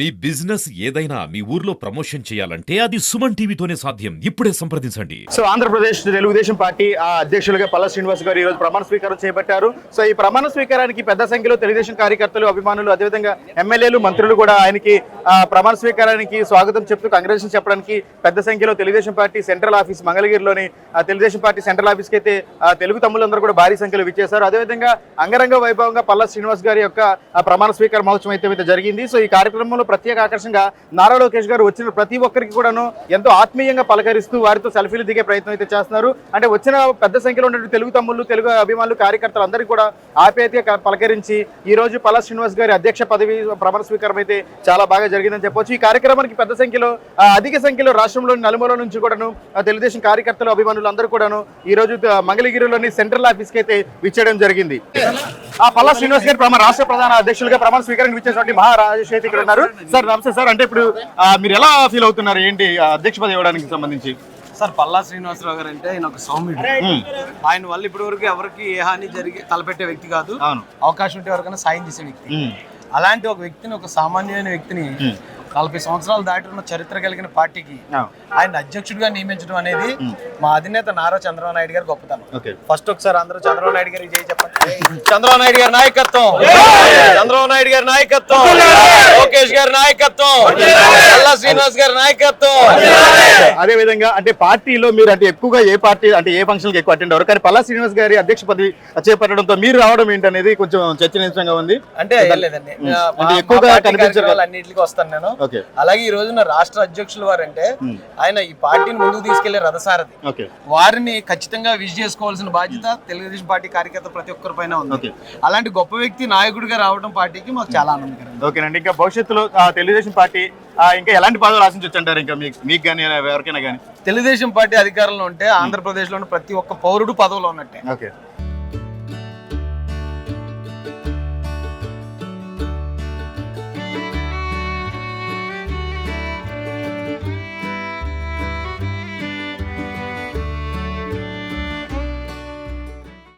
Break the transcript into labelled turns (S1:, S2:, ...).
S1: మీ business ఏదైనా మీ ఊర్లో promotion చేయాలంటే అది సుమన్ టీవీతోనే సాధ్యం. ఇప్పుడే సంప్రదించండి.
S2: సో ఆంధ్రప్రదేశ్ తెలుగుదేశం పార్టీ ఆ అధ్యక్షులుగా పల్ల శ్రీనివాస్ గారు ఈ రోజు ప్రమాణ స్వీకారం చేపట్టారు. సో ఈ ప్రమాణ స్వీకారానికి పెద్ద సంఖ్యలో తెలుగుదేశం కార్యకర్తలు అభిమానులు అదేవిధంగా ఎమ్మెల్యేలు మంత్రులు కూడా ఆయనకి ప్రమాణ స్వీకారానికి స్వాగతం చెప్తూ కంగ్రాచులేషన్ చెప్పడానికి పెద్ద సంఖ్యలో తెలుగుదేశం పార్టీ సెంట్రల్ ఆఫీస్ మంగళగిరిలోని తెలుగుదేశం పార్టీ సెంట్రల్ ఆఫీస్కి అయితే తెలుగు తమ్ములందరూ కూడా భారీ సంఖ్యలో విచ్చేశారు. అదేవిధంగా అంగరంగ వైభవంగా పల్ల శ్రీనివాస్ గారి యొక్క ప్రమాణ స్వీకార మహోత్సవం అయితే అయితే జరిగింది. సో ఈ కార్యక్రమంలో ప్రత్యేక ఆకర్షంగా నారా లోకేష్ గారు వచ్చిన ప్రతి ఒక్కరికి కూడాను ఎంతో ఆత్మీయంగా పలకరిస్తూ వారితో సెల్ఫీలు దిగే ప్రయత్నం అయితే చేస్తున్నారు. అంటే వచ్చిన పెద్ద సంఖ్యలో ఉన్నటువంటి తెలుగు తమ్ముళ్ళు తెలుగు అభిమానులు కార్యకర్తలు అందరికీ కూడా ఆప్యాయతగా పలకరించి ఈ రోజు పల్ల శ్రీనివాస్ గారి అధ్యక్ష పదవి ప్రమాణ స్వీకారం అయితే చాలా బాగా జరిగిందని చెప్పొచ్చు. ఈ కార్యక్రమానికి పెద్ద సంఖ్యలో అధిక సంఖ్యలో రాష్ట్రంలోని నలుమూల నుంచి కూడాను తెలుగుదేశం కార్యకర్తలు అభిమానులు అందరూ కూడాను ఈ రోజు మంగళగిరిలోని సెంట్రల్ ఆఫీస్కి అయితే విచ్చేయడం జరిగింది. ఆ పల్లా శ్రీనివాస్ గారు ప్రమాణ రాష్ట్ర ప్రధాన అధ్యక్షులుగా ప్రమాణ స్వీకారానికి విచ్చేటువంటి మహారాజేష్ అయితే ఇక్కడ ఉన్నారు. సార్ నమస్తే సార్. అంటే ఇప్పుడు మీరు ఎలా ఫీల్ అవుతున్నారు? ఏంటి అధ్యక్ష పదవి ఇవ్వడానికి సంబంధించి?
S3: సార్ పల్లా శ్రీనివాసరావు గారు అంటే ఆయన ఒక సౌమ్యుడు. ఆయన వల్ల ఇప్పటి వరకు ఎవరికి ఏ హాని జరిగి తలపెట్టే వ్యక్తి కాదు. అవకాశం ఉంటే ఎవరికైనా సాయం చేసే వ్యక్తి. అలాంటి ఒక వ్యక్తిని ఒక సామాన్యమైన వ్యక్తిని నలభై సంవత్సరాలు దాటున్న చరిత్ర కలిగిన పార్టీకి. ఆయన అధ్యక్షుడిగా నియమించడం అనేది మా అధినేత నారా చంద్రబాబు నాయుడు గారి గొప్పతనం.
S2: ఓకే.
S3: ఫస్ట్ ఒకసారి అందరూ చంద్రబాబు నాయుడు గారికి జై చెప్పండి. చంద్రబాబు నాయుడు గారి నాయకత్వం. చంద్రబాబు నాయుడు గారి నాయకత్వం. లోకేష్ గారి నాయకత్వం. పల్లా శ్రీనివాస్ గారి నాయకత్వం.
S2: అదే విధంగా అంటే పార్టీలో మీరు అంటే ఎక్కువగా ఏ పార్టీ అంటే ఏ ఫంక్షన్కి ఎక్కువ అటెండ్ అవ్వరు. కానీ పల్లా శ్రీనివాస్ గారి అధ్యక్ష పదవి చేపట్టడంతో మీరు రావడం ఏంటనేది కొంచెం చర్చనీయాంశంగా ఉంది.
S3: అంటే లేదండి.
S2: ఎక్కువగా కనిపించరు
S3: అన్నిటికీ వస్తాను నేను. అలాగే ఈ రోజున రాష్ట్ర అధ్యక్షులు వారంటే ఆయన ఈ పార్టీని ముందుకు తీసుకెళ్ళే రథసారథి. వారిని ఖచ్చితంగా విజ్ చేసుకోవాల్సిన బాధ్యత తెలుగుదేశం పార్టీ కార్యకర్త ప్రతి ఒక్కరి పైన ఉంది. అలాంటి గొప్ప వ్యక్తి నాయకుడిగా రావడం పార్టీకి మాకు చాలా ఆనందకరం
S2: ఓకేనండి. ఇంకా భవిష్యత్తులో తెలుగుదేశం పార్టీ ఇంకా ఎలాంటి పదవులు ఆశించవచ్చు అంటారు ఇంకా మీకు మీకు కానీ ఎవరికైనా కానీ
S3: తెలుగుదేశం పార్టీ అధికారంలో ఉంటే ఆంధ్రప్రదేశ్లోని ప్రతి ఒక్క పౌరుడు పదవిలో ఉన్నట్టే.
S2: ఓకే.